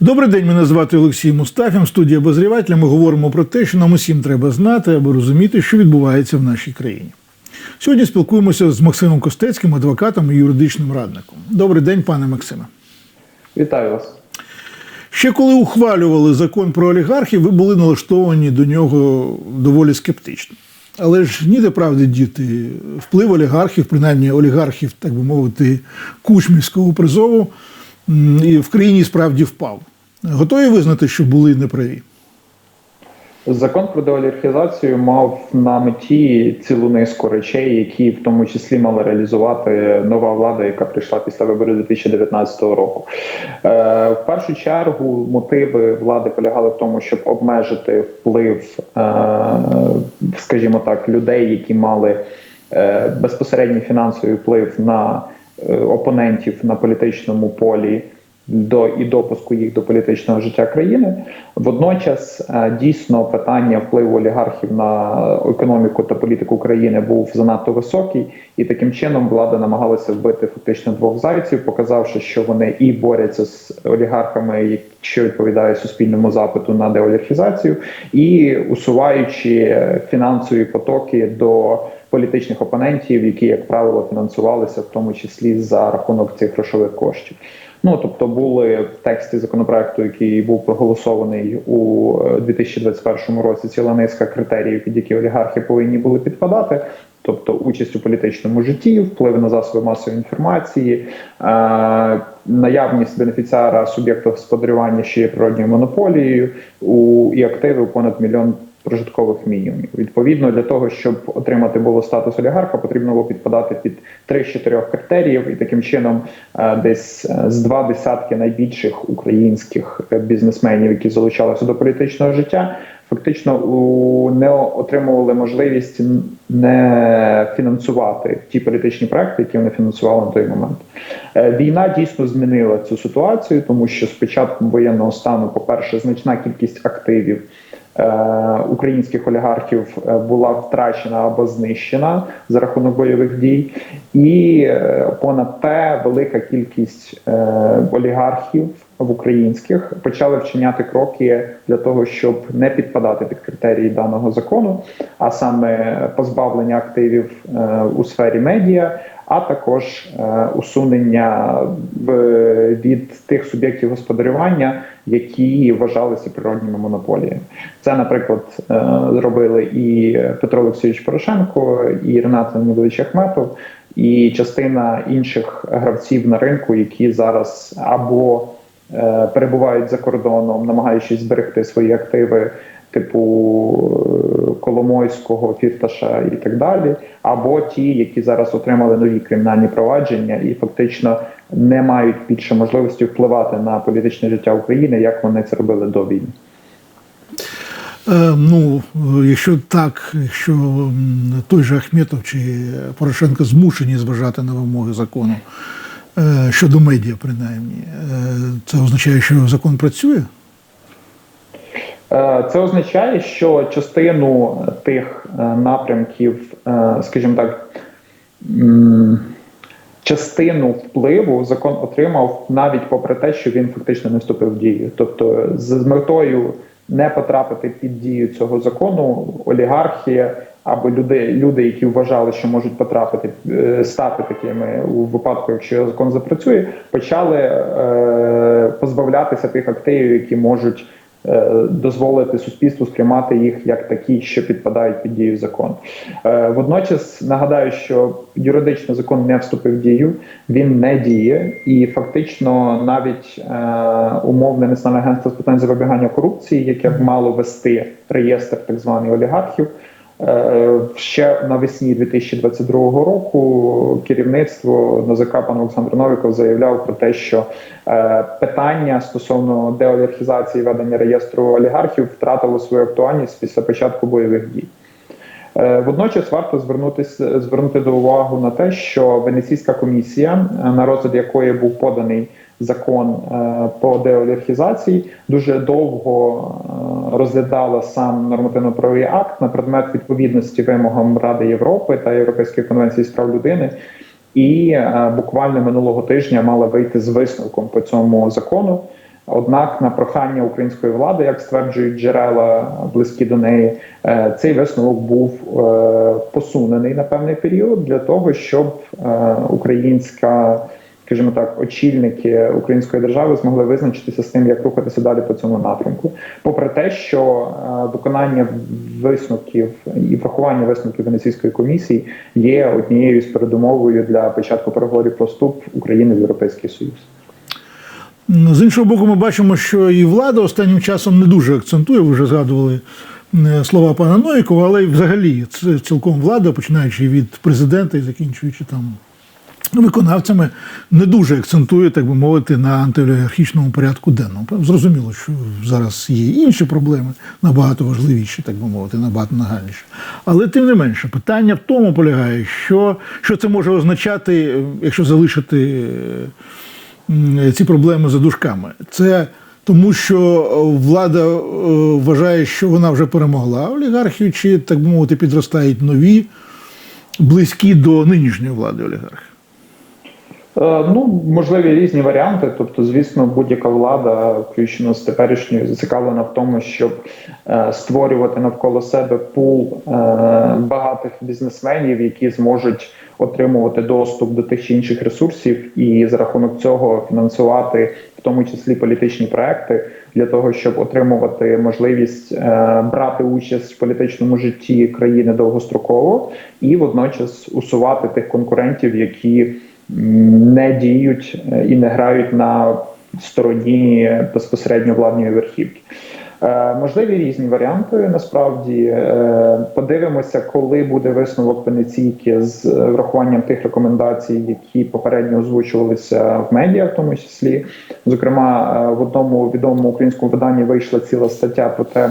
Добрий день, мене звати Олексій Мустафін. Студія обозрівателя. Ми говоримо про те, що нам усім треба знати або розуміти, що відбувається в нашій країні. Сьогодні спілкуємося з Максимом Костецьким, адвокатом і юридичним радником. Добрий день, пане Максиме. Вітаю вас. Ще коли ухвалювали закон про олігархів, ви були налаштовані до нього доволі скептично. Але ж ніде правди діти вплив олігархів, принаймні олігархів, так би мовити, кучмівського призову, в країні справді впав. Готові визнати, що були неправі? Закон про деолігархізацію мав на меті цілу низку речей, які в тому числі мала реалізувати нова влада, яка прийшла після виборів 2019 року. Е, в першу чергу мотиви влади полягали в тому, щоб обмежити вплив, е, скажімо так, людей, які мали е, безпосередній фінансовий вплив на опонентів на політичному полі до і допуску їх до політичного життя країни. Водночас е, дійсно питання впливу олігархів на економіку та політику країни був занадто високий, і таким чином влада намагалася вбити фактично двох зайців, показавши, що вони і борються з олігархами, що відповідає суспільному запиту на деолігархізацію, і усуваючи фінансові потоки до політичних опонентів, які, як правило, фінансувалися в тому числі за рахунок цих грошових коштів. Ну тобто були в тексті законопроекту, який був проголосований у 2021 році. Ціла низка критеріїв, під які олігархи повинні були підпадати. Тобто участь у політичному житті, вплив на засоби масової інформації, е, наявність бенефіціара суб'єкту господарювання, що є природньою монополією, у і активи понад мільйон прожиткових мінімумів. Відповідно, для того, щоб отримати було статус олігарха, потрібно було підпадати під три з чотирьох критеріїв, і таким чином е, десь е, з два десятки найбільших українських бізнесменів, які залучалися до політичного життя. Фактично не отримували можливість не фінансувати ті політичні проекти, які вони фінансували на той момент. Е, Війна дійсно змінила цю ситуацію, тому що з початком воєнного стану, по перше, значна кількість активів Е, українських олігархів е, була втрачена або знищена за рахунок бойових дій, і е, понад те велика кількість олігархів в українських почали вчиняти кроки для того, щоб не підпадати під критерії даного закону, а саме позбавлення активів у сфері медіа а також е, усунення від тих суб'єктів господарювання, які вважалися природніми монополіями. Це, наприклад, е, зробили і Петро Олексійович Порошенко, і Ренат Леонідович Ахметов, і частина інших гравців на ринку, які зараз або е, перебувають за кордоном, намагаючись зберегти свої активи типу е, Коломойського, Фірташа і так далі, або ті, які зараз отримали нові кримінальні провадження і фактично не мають більше можливості впливати на політичне життя України, як вони це робили до війни. Е, ну, якщо так, якщо той же Ахметов чи Порошенко змушені зважати на вимоги закону е, щодо медіа, принаймні, це означає, що закон працює? Е, це означає, що частину тих е, напрямків, е, скажімо так, частину впливу закон отримав навіть попри те, що він фактично не вступив в дію. Тобто, з метою не потрапити під дію цього закону, олігархія або люди, люди, які вважали, що можуть потрапити, стати такими у випадку, якщо закон запрацює, почали позбавлятися тих активів, які можуть. Е, дозволити суспільству сприймати їх як такі, що підпадають під дію закону. Е, водночас нагадаю, що юридично закон не вступив в дію, він не діє, і фактично навіть е, умовне національне агентство з питань запобігання корупції, яке б мало вести реєстр так званих олігархів. Е, ще навесні 2022 року керівництво НАЗК пан Олександр Новіков заявляв про те, що е, питання стосовно деолігархізації ведення реєстру олігархів втратило свою актуальність після початку бойових дій. Е, водночас варто звернутися звернути до увагу на те, що Венеційська комісія, на розгляд якої був поданий закон е, по деолігархізації, дуже довго е, розглядала сам нормативно-правовий акт на предмет відповідності вимогам Ради Європи та Європейської конвенції з прав людини. І буквально минулого тижня мала вийти з висновком по цьому закону. Однак, на прохання української влади, як стверджують джерела близькі до неї, е, цей висновок був е, посунений на певний період для того, щоб е, українська, скажімо так, очільники української держави змогли визначитися з тим, як рухатися далі по цьому напрямку. Попри те, що е, виконання висновків і врахування висновків Венеційської комісії є однією з передумовою для початку переговорів про вступ України в Європейський Союз. Ну, З іншого боку, ми бачимо, що і влада останнім часом не дуже акцентує. Ви вже згадували е, слова пана Новікова, але й взагалі це цілком влада, починаючи від президента і закінчуючи там виконавцями, не дуже акцентує, так би мовити, на антиолігархічному порядку денному. Зрозуміло, що зараз є інші проблеми, набагато важливіші, так би мовити, набагато нагальніші. Але тим не менше, питання в тому полягає, що, що це може означати, е, якщо залишити. е, ці проблеми за дужками. Це тому, що влада е, вважає, що вона вже перемогла олігархів, чи, так би мовити, підростають нові, близькі до нинішньої влади олігархи. Е, Ну, можливі різні варіанти. Тобто, звісно, будь-яка влада, включно з теперішньою, зацікавлена в тому, щоб е, створювати навколо себе пул е, багатих бізнесменів, які зможуть отримувати доступ до тих чи інших ресурсів, і за рахунок цього фінансувати, в тому числі політичні проекти, для того, щоб отримувати можливість брати участь в політичному житті країни довгостроково, і водночас усувати тих конкурентів, які не діють е, і не грають на стороні безпосередньо владної верхівки. Е, Можливі різні варіанти. Насправді Е, подивимося, коли буде висновок Венеційки з врахуванням тих рекомендацій, які попередньо озвучувалися в медіа, в тому числі. Зокрема, в одному відомому українському виданні вийшла ціла стаття про те,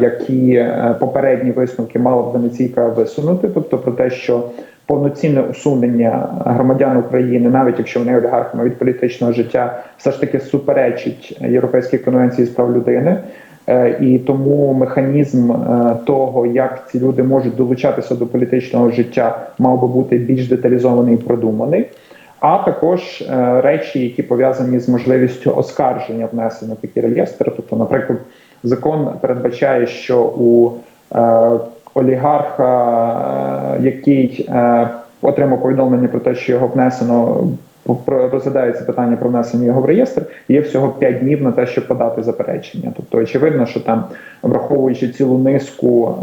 які попередні висновки мала б Венеційка висунути, тобто про те, що повноцінне усунення громадян України, навіть якщо вони олігархами від політичного життя, все ж таки суперечить Європейській конвенції з прав людини. Е, І тому механізм е, того, як ці люди можуть долучатися до політичного життя, мав би бути більш деталізований і продуманий. А також е, речі, які пов'язані з можливістю оскарження внесення такі реєстри. Тобто, наприклад, закон передбачає, що у е, олігарха, е, який е, отримав повідомлення про те, що його внесено. Розглядається питання про внесення його в реєстр. Є всього 5 днів на те, щоб подати заперечення. Тобто, очевидно, що там, враховуючи цілу низку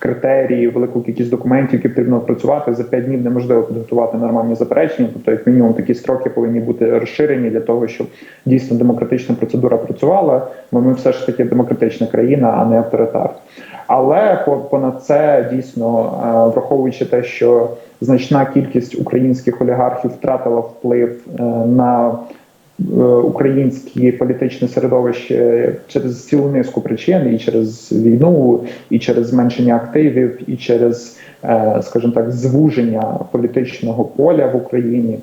критеріїв, велику кількість документів, які потрібно опрацювати, за 5 днів неможливо підготувати нормальні заперечення. Тобто, як мінімум, такі строки повинні бути розширені для того, щоб дійсно демократична процедура працювала. Бо ми все ж таки демократична країна, а не авторитар. Але понад це дійсно е, враховуючи те, що значна кількість українських олігархів втратила вплив е, на українське політичне середовище через цілу низку причин, і через війну, і через зменшення активів, і через, е, скажімо так, звуження політичного поля в Україні.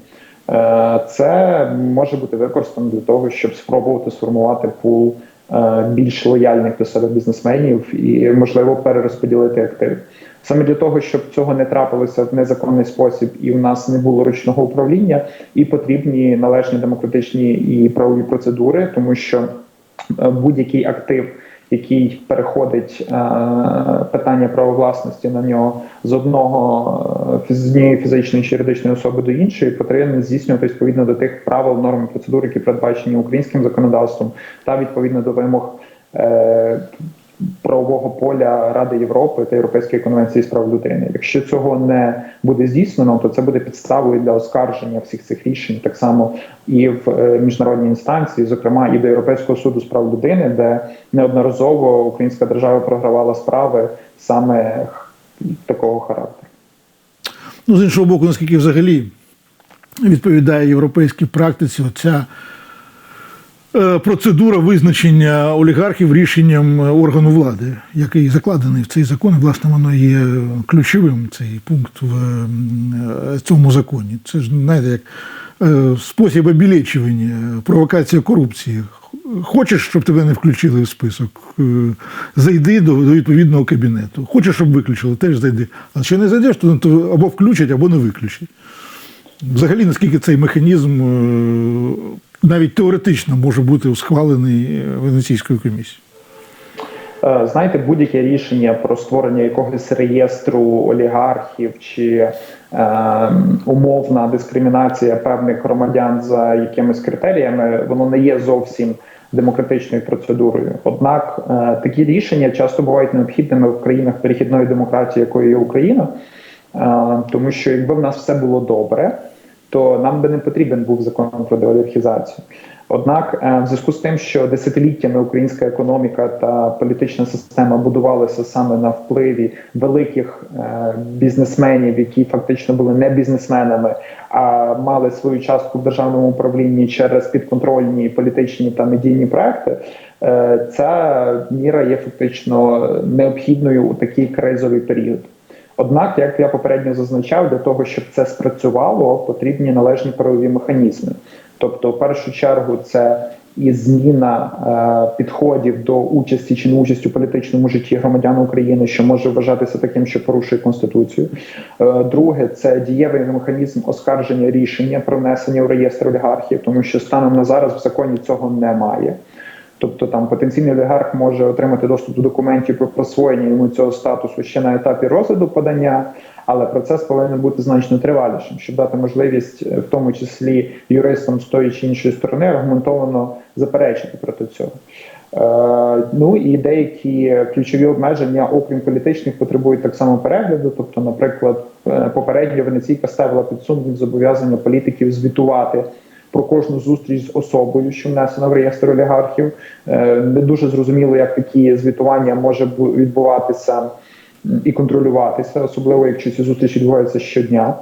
Е, Це може бути використано для того, щоб спробувати сформувати пул е, більш лояльних до себе бізнесменів і можливо перерозподілити активи. Саме для того, щоб цього не трапилося в незаконний спосіб, і в нас не було ручного управління, і потрібні належні демократичні і правові процедури, тому що е, будь-який актив, який переходить е, питання правовласності на нього з одного е, з однієї фізичної чи юридичної особи до іншої, повинен здійснюватись відповідно до тих правил, норм і процедур, які передбачені українським законодавством, та відповідно до вимог. е, правового поля Ради Європи та Європейської конвенції з прав людини. Якщо цього не буде здійснено, то це буде підставою для оскарження всіх цих рішень, так само і в е, міжнародній інстанції, зокрема і до Європейського суду з прав людини, де неодноразово українська держава програвала справи саме такого характеру. Ну, з іншого боку, наскільки взагалі відповідає європейській практиці оця процедура визначення олігархів рішенням органу влади, який закладений в цей закон, власне, воно є ключовим цей пункт в е, цьому законі. Це ж знаєте, як е, спосіб обілечування, провокація корупції. Хочеш, щоб тебе не включили в список, е, зайди до, відповідного кабінету. Хочеш, щоб виключили, теж зайди. А якщо не зайдеш, то, або включать, або не виключать. Взагалі, наскільки цей механізм е, навіть теоретично може бути схвалений Венеційською комісією? Е, Знаєте, будь-яке рішення про створення якогось реєстру олігархів чи е, умовна дискримінація певних громадян за якимись критеріями, воно не є зовсім демократичною процедурою. Однак е, такі рішення часто бувають необхідними в країнах перехідної демократії, якою є Україна, е, тому що якби в нас все було добре, то нам би не потрібен був закон про деолігархізацію. Однак, е, в зв'язку з тим, що десятиліттями українська економіка та політична система будувалися саме на впливі великих е, бізнесменів, які фактично були не бізнесменами, а мали свою частку в державному управлінні через підконтрольні політичні та медійні проекти, е, ця міра є фактично необхідною у такий кризовий період. Однак, як я попередньо зазначав, для того, щоб це спрацювало, потрібні належні правові механізми. Тобто, в першу чергу, це і зміна е, підходів до участі чи неучасті у політичному житті громадян України, що може вважатися таким, що порушує конституцію. Е, друге, це дієвий механізм оскарження рішення про внесення в реєстр олігархів, тому що станом на зараз в законі цього немає. Тобто там потенційний олігарх може отримати доступ до документів про присвоєння йому цього статусу ще на етапі розгляду подання, але процес повинен бути значно тривалішим, щоб дати можливість, е, в тому числі юристам з тої чи іншої сторони, аргументовано заперечити проти цього. Е, ну і деякі ключові обмеження, окрім політичних, потребують так само перегляду. Тобто, наприклад, е, попередньо Венеційка ставила під сумнів зобов'язання політиків звітувати про кожну зустріч з особою, що внесена в реєстр олігархів. Е, Не дуже зрозуміло, як такі звітування може відбуватися і контролюватися, особливо якщо ці зустрічі відбуваються щодня.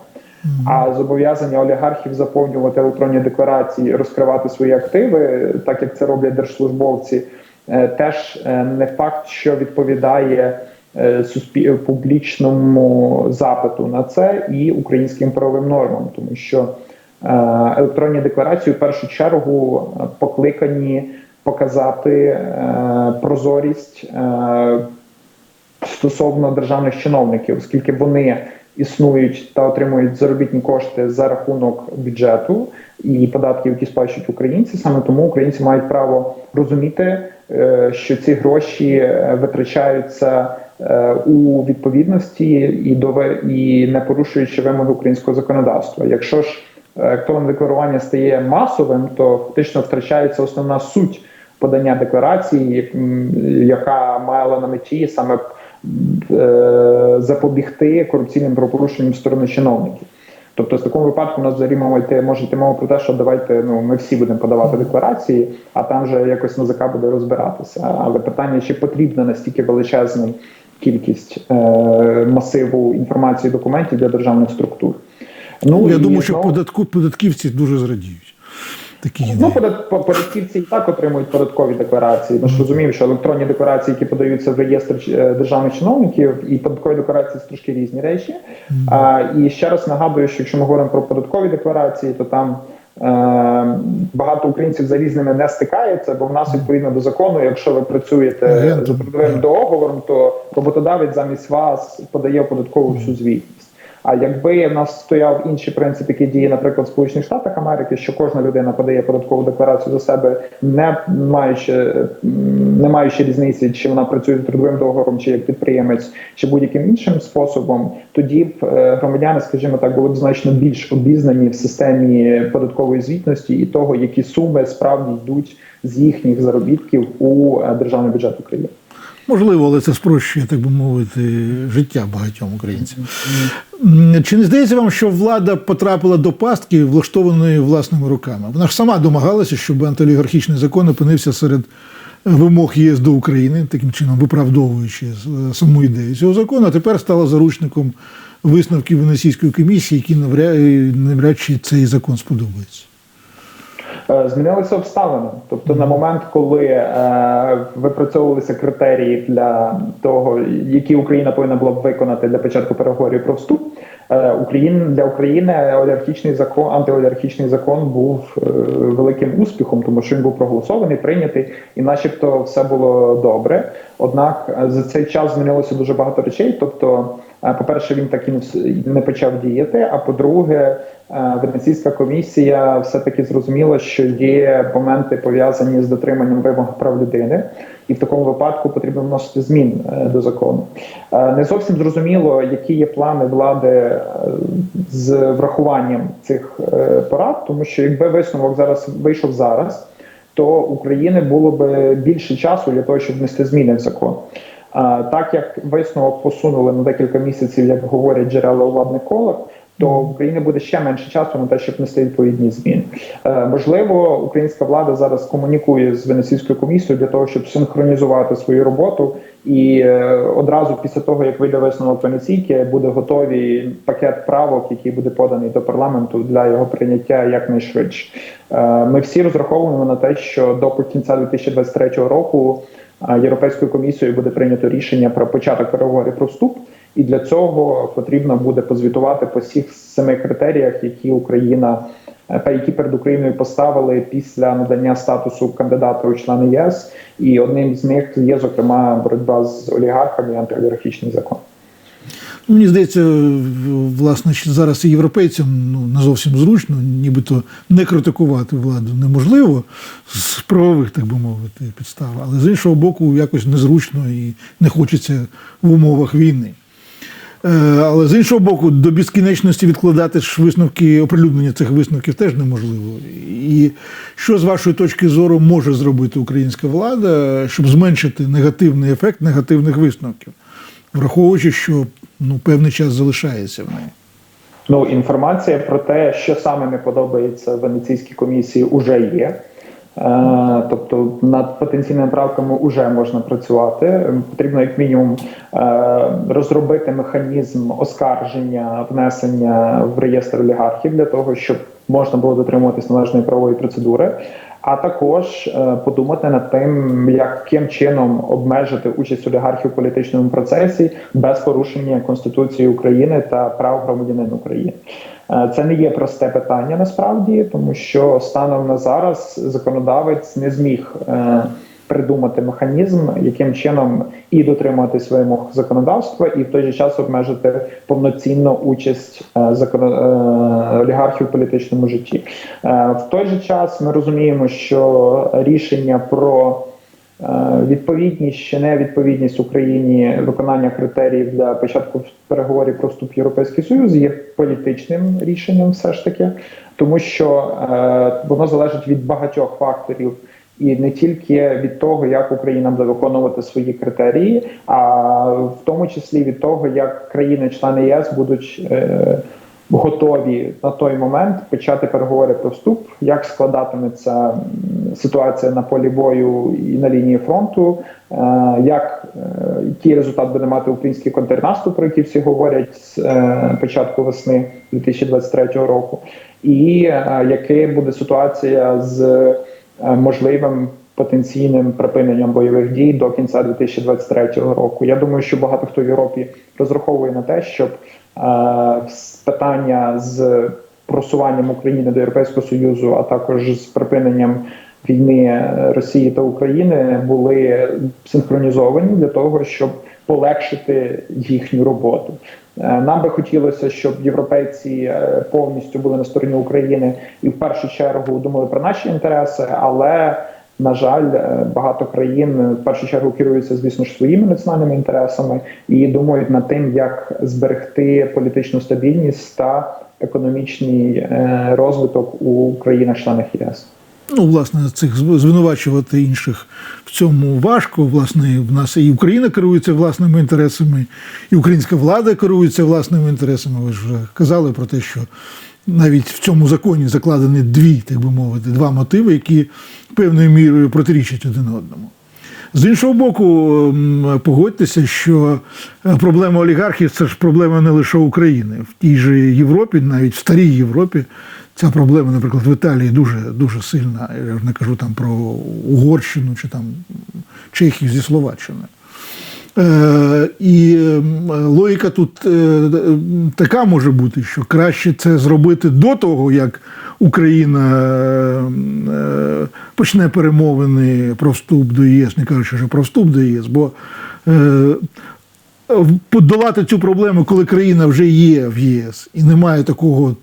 А зобов'язання олігархів заповнювати електронні декларації, розкривати свої активи, так як це роблять держслужбовці, е, теж е, не факт, що відповідає публічному запиту на це і українським правовим нормам, тому що електронні декларації в першу чергу е, покликані показати е, прозорість е, стосовно державних чиновників, оскільки вони існують та отримують заробітні кошти за рахунок бюджету і податків, які сплачують українці. Саме тому українці мають право розуміти, е, що ці гроші е, витрачаються е, у відповідності і до і не порушуючи вимоги українського законодавства. Якщо ж електронне декларування стає масовим, то фактично втрачається основна суть подання декларації, яка мала на меті саме е, запобігти корупційним правопорушенням сторони чиновників. Тобто, в такому випадку у нас взагалі мова йти може йти мова про те, що давайте ну ми всі будемо подавати декларації, а там вже якось НАЗК буде розбиратися. Але питання, чи потрібна настільки величезна кількість е, масиву інформації документів для державних структур? Ну, Я і думаю, що знову- податку, податківці дуже зрадіють. Такі Ну, податківці і так отримують податкові декларації. Ми ж розуміємо, що електронні декларації, які подаються в реєстр е, державних чиновників, і податкові декларації це трошки різні речі. А, і ще раз нагадую, що якщо ми говоримо про податкові декларації, то там. е, Багато українців за різними не стикаються, бо в нас відповідно до закону, якщо ви працюєте за трудовим договором, то роботодавець замість вас подає податкову всю звітність. А якби в нас стояв інший принцип, який діє, наприклад, в Сполучених Штатах Америки, що кожна людина подає податкову декларацію за себе, не маючи не маючи різниці, чи вона працює трудовим договором, чи як підприємець, чи будь-яким іншим способом, тоді б е, громадяни, скажімо так, були б значно більш обізнані в системі податкової звітності і того, які суми справді йдуть з їхніх заробітків у е, державний бюджет України. Можливо, але це спрощує, так би мовити, життя багатьом українцям. Чи не здається вам, що влада потрапила до пастки, влаштованої власними руками? Вона ж сама домагалася, щоб антиолігархічний закон опинився серед вимог єС до України, таким чином виправдовуючи е, саму ідею цього закону, а тепер стала заручником висновків Венеційської комісії, які навряд, навряд чи цей закон сподобається. Е, Змінилися обставини. Тобто, на момент, коли е, випрацьовувалися критерії для того, які Україна повинна була б виконати для початку переговорів про вступ, Україн для України олігархічний закон, антиолігархічний закон був е, великим успіхом, тому що він був проголосований, прийнятий, і, начебто, все було добре. Однак е, за цей час змінилося дуже багато речей. Тобто Е, По-перше, він так і не почав діяти. А по-друге, е, Венеційська комісія все-таки зрозуміла, що є моменти пов'язані з дотриманням вимог прав людини, і в такому випадку потрібно вносити змін е, до закону. Е, Не зовсім зрозуміло, які є плани влади е, з врахуванням цих порад, тому що якби висновок зараз вийшов зараз, то України було б більше часу для того, щоб внести зміни в закон. Так як висновок посунули на декілька місяців, як говорять джерела у владних колах, то в Україні буде ще менше часу на те, щоб внести відповідні зміни. Е, можливо, українська влада зараз комунікує з Венеційською комісією для того, щоб синхронізувати свою роботу, і е, одразу після того, як вийде висновок Венеційки, буде готовий пакет правок, який буде поданий до парламенту для його прийняття якнайшвидше. Е, ми всі розраховуємо на те, що до кінця 2023 року е, Європейською комісією буде прийнято рішення про початок переговорів про вступ. І для цього потрібно буде позвітувати по всіх семи критеріях, які Україна е, та які перед Україною поставили після надання статусу кандидата у члени ЄС. І одним з них є зокрема боротьба з олігархами і антиолігархічний закон. Ну, Мені здається, власне, що зараз і європейцям ну, не зовсім зручно, нібито не критикувати владу неможливо з правових, так би мовити, підстав, але з іншого боку, якось незручно і не хочеться в умовах війни. Е, Але з іншого боку, до безкінечності відкладати ж висновки, оприлюднення цих висновків теж неможливо. І що з вашої точки зору може зробити українська влада, щоб зменшити негативний ефект негативних висновків, враховуючи, що ну, певний час залишається в неї? Ну, інформація про те, що саме не подобається Венеційській комісії, уже є. Е, Тобто над потенційними правками вже можна працювати. Потрібно як мінімум розробити механізм оскарження внесення в реєстр олігархів для того, щоб можна було дотримуватись належної правової процедури. А також е, подумати над тим, яким чином обмежити участь олігархів у політичному процесі без порушення Конституції України та прав громадянин України. Е, Це не є просте питання насправді, тому що станом на зараз законодавець не зміг е, придумати механізм, яким чином і дотримуватись вимог законодавства, і в той же час обмежити повноцінну участь е, закон... е, олігархів у політичному житті. Е, В той же час ми розуміємо, що рішення про Відповідність чи невідповідність Україні виконання критеріїв для початку переговорів про вступ в Європейський Союз є політичним рішенням, все ж таки, тому що е, воно залежить від багатьох факторів. І не тільки від того, як Україна буде виконувати свої критерії, а в тому числі від того, як країни-члени ЄС будуть е, готові на той момент почати переговори про вступ, як складатиметься ситуація на полі бою і на лінії фронту, е, як е, який результат буде мати український контрнаступ, про який всі говорять з е, початку весни 2023 року, і е, яка буде ситуація з можливим. Потенційним припиненням бойових дій до кінця 2023 року. Я думаю, що багато хто в Європі розраховує на те, щоб е, питання з просуванням України до Європейського Союзу, а також з припиненням війни Росії та України були синхронізовані для того, щоб полегшити їхню роботу. Е, Нам би хотілося, щоб європейці е, повністю були на стороні України і в першу чергу думали про наші інтереси, але на жаль, е, багато країн в першу чергу керуються, звісно ж, своїми національними інтересами і думають над тим, як зберегти політичну стабільність та економічний розвиток у країнах-членах ЄС. Ну, власне, цих звинувачувати інших в цьому важко. Власне, в нас і Україна керується власними інтересами, і українська влада керується власними інтересами. Ви ж вже казали про те, що навіть в цьому законі закладені дві, так би мовити, два мотиви, які певною мірою протирічать один одному. З іншого боку, погодьтеся, що е, проблема олігархів це ж проблема не лише України. В тій же Європі, навіть в старій Європі, ця проблема, наприклад, в Італії дуже дуже сильна. Я не кажу там про Угорщину чи там Чехію зі Словаччини. Е, і ем, логіка тут е, така може бути, що краще це зробити до того, як Україна е, почне перемовини про вступ до ЄС, не кажучи вже про вступ до ЄС, бо подолати цю проблему, коли країна вже є в ЄС і немає такого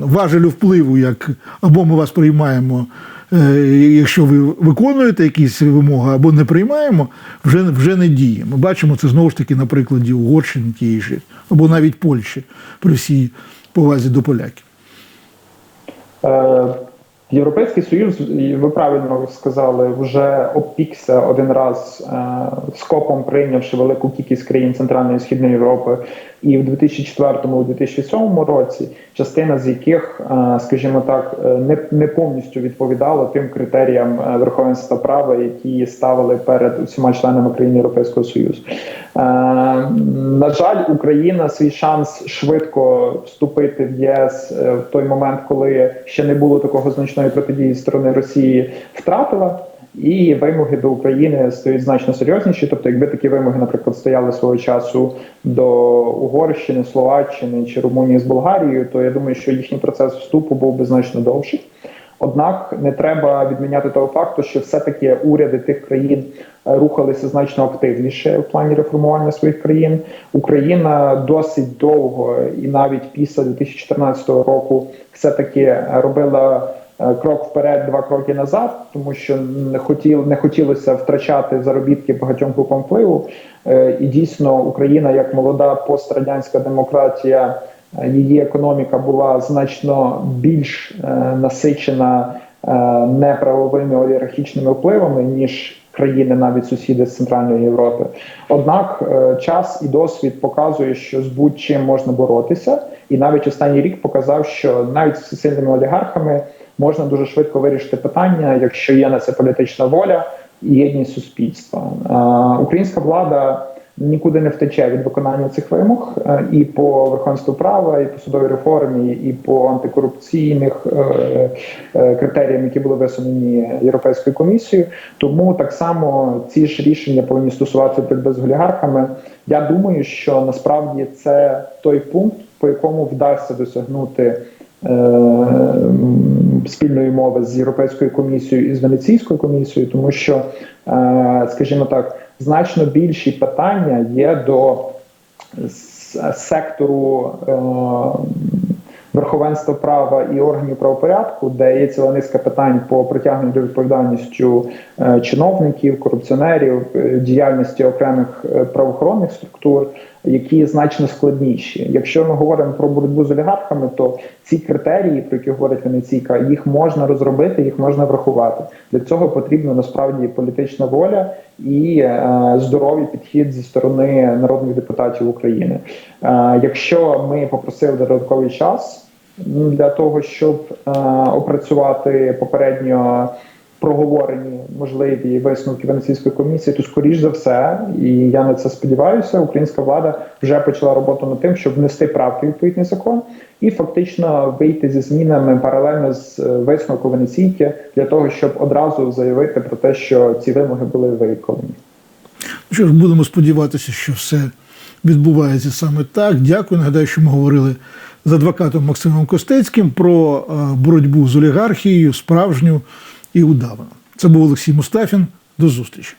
важелю впливу, як або ми вас приймаємо, якщо ви виконуєте якісь вимоги, або не приймаємо, вже, вже не діє. Ми бачимо це знову ж таки на прикладі Угорщини тієї ж, або навіть Польщі, при всій повазі до поляків. Е, Європейський Союз, ви правильно сказали, вже опікся один раз е, скопом прийнявши велику кількість країн Центральної і Східної Європи, і в 2004-2007 році частина з яких, скажімо так, е, не, не повністю відповідала тим критеріям е, верховенства права, які ставили перед усіма членами країн Європейського Союзу. Е, на жаль, Україна свій шанс швидко вступити в ЄС в той момент, коли ще не було такого значної протидії сторони Росії, втратила. І вимоги до України стають значно серйозніші. Тобто, якби такі вимоги, наприклад, стояли свого часу до Угорщини, Словаччини чи Румунії з Болгарією, то я думаю, що їхній процес вступу був би значно довший. Однак не треба відміняти того факту, що все-таки уряди тих країн е, рухалися значно активніше в плані реформування своїх країн. Україна досить довго і навіть після 2014 року все-таки робила е, крок вперед, два кроки назад, тому що не хотів, не хотілося втрачати заробітки багатьом групам впливу. Е, І дійсно Україна, як молода пострадянська демократія, е, її економіка була значно більш е, насичена е, неправовими олігархічними впливами ніж країни, навіть сусіди з Центральної Європи. Однак е, час і досвід показує, що з будь-чим можна боротися, і навіть останній рік показав, що навіть з сильними олігархами можна дуже швидко вирішити питання, якщо є на це політична воля і єдність суспільства. Українська влада нікуди не втече від виконання цих вимог е, і по верховенству права, і по судовій реформі, і по антикорупційних е, е, критеріям, які були висунені Європейською комісією. Тому так само ці ж рішення повинні стосуватися боротьби з олігархами. Я думаю, що насправді це той пункт, по якому вдасться досягнути. Е, Спільної мови з Європейською комісією і з Венеційською комісією, тому що, е, скажімо так, значно більші питання є до сектору е, верховенства права і органів правопорядку, де є ціла низка питань по притягненню до відповідальністю чиновників, корупціонерів, діяльності окремих правоохоронних структур, які значно складніші. Якщо ми говоримо про боротьбу з олігархами, то ці критерії, про які говорить Венеційка, їх можна розробити, їх можна врахувати. Для цього потрібна насправді політична воля і е, здоровий підхід зі сторони народних депутатів України. Е, якщо ми попросили додатковий час для того, щоб е, опрацювати попередньо проговорені можливі висновки Венеційської комісії, то скоріш за все, і я на це сподіваюся, українська влада вже почала роботу над тим, щоб внести правки відповідний закон і фактично вийти зі змінами паралельно з е, висновку Венеційки для того, щоб одразу заявити про те, що ці вимоги були виконані. Що ж, будемо сподіватися, що все відбувається саме так. Дякую. Нагадаю, що ми говорили з адвокатом Максимом Костецьким про е, боротьбу з олігархією, справжню і удавано. Це був Олексій Мустафін. До зустрічі.